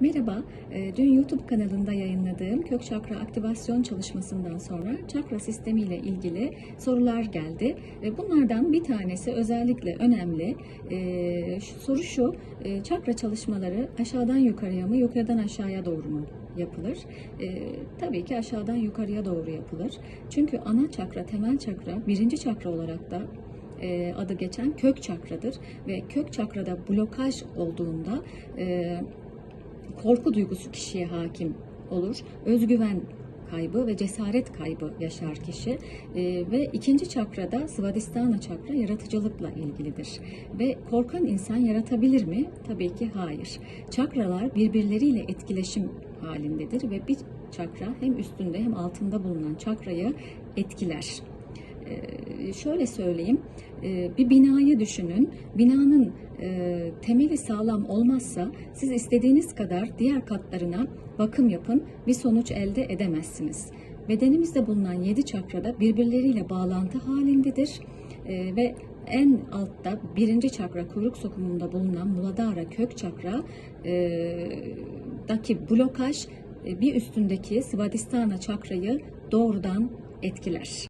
Merhaba, e, dün YouTube kanalında yayınladığım kök çakra aktivasyon çalışmasından sonra çakra sistemi ile ilgili sorular geldi. E, Bunlardan bir tanesi özellikle önemli. E, Soru şu, çakra çalışmaları aşağıdan yukarıya mı, yukarıdan aşağıya doğru mu yapılır? E, Tabii ki aşağıdan yukarıya doğru yapılır. Çünkü ana çakra, temel çakra, birinci çakra olarak da e, adı geçen kök çakradır ve kök çakrada blokaj olduğunda e, korku duygusu kişiye hakim olur. Özgüven kaybı ve cesaret kaybı yaşar kişi. Ee, ve ikinci çakrada Svadhisthana çakra yaratıcılıkla ilgilidir. Ve korkan insan yaratabilir mi? Tabii ki hayır. Çakralar birbirleriyle etkileşim halindedir ve bir çakra hem üstünde hem altında bulunan çakrayı etkiler. Ee, şöyle söyleyeyim, e, bir binayı düşünün. Binanın e, temeli sağlam olmazsa siz istediğiniz kadar diğer katlarına bakım yapın, bir sonuç elde edemezsiniz. Bedenimizde bulunan yedi çakrada birbirleriyle bağlantı halindedir E, ve en altta birinci çakra kuyruk sokumunda bulunan Muladhara kök çakra e, daki blokaj bir üstündeki Svadhisthana çakrayı doğrudan etkiler.